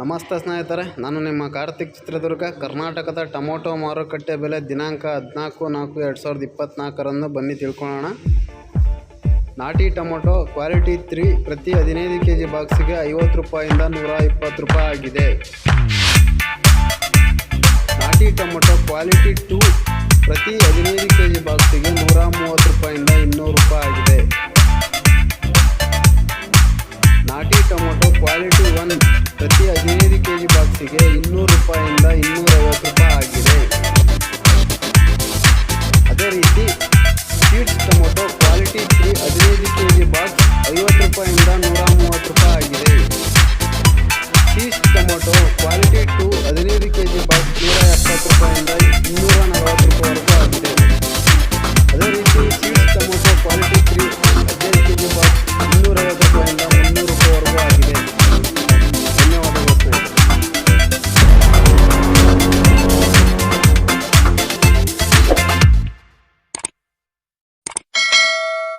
ನಮಸ್ತೆ ಸ್ನೇಹಿತರೆ, ನಾನು ನಿಮ್ಮ ಕಾರ್ತಿಕ್ ಚಿತ್ರದುರ್ಗ, ಕರ್ನಾಟಕದ ಟೊಮೊಟೊ ಮಾರುಕಟ್ಟೆ ಬೆಲೆ ದಿನಾಂಕ ಹದಿನಾಲ್ಕು ನಾಲ್ಕು ಎರಡು ಸಾವಿರದ ಇಪ್ಪತ್ತ್ನಾಲ್ಕರಂದು ಬನ್ನಿ ತಿಳ್ಕೊಳ್ಳೋಣ. ನಾಟಿ ಟೊಮೊಟೊ ಕ್ವಾಲಿಟಿ ತ್ರೀ ಪ್ರತಿ ಹದಿನೈದು ಕೆ ಜಿ ಬಾಕ್ಸಿಗೆ ಐವತ್ತು ರೂಪಾಯಿಂದ ನೂರ ಇಪ್ಪತ್ತು ರೂಪಾಯಿ ಆಗಿದೆ. ನಾಟಿ ಟೊಮೊಟೊ ಕ್ವಾಲಿಟಿ ಟೂ ಪ್ರತಿ ಹದಿನೈದು ಕೆ ಜಿ ಬಾಕ್ಸಿಗೆ ನೂರ ಮೂವತ್ತು ರೂಪಾಯಿಂದ ಇನ್ನೂರು ಟೊಮೊಟೊ ಕ್ವಾಲಿಟಿ ಒನ್ ಪ್ರತಿ ಹದಿನೈದು ಕೆ ಜಿ ಬಾಕ್ಸಿಗೆ ಇನ್ನೂರು ರೂಪಾಯಿಂದ ಇನ್ನೂರೈವತ್ತು ರೂಪಾಯಿ ಆಗಿದೆ. ಅದೇ ರೀತಿ ಸ್ವೀಟ್ಸ್ ಟೊಮೊಟೊ ಕ್ವಾಲಿಟಿ ತ್ರೀ ಹದಿನೈದು ಕೆ ಜಿ ಬಾಕ್ಸ್ ಐವತ್ತು ರೂಪಾಯಿಂದ ನೂರ ಮೂವತ್ತು ರೂಪಾಯಿ ಆಗಿದೆ. Cheese tomato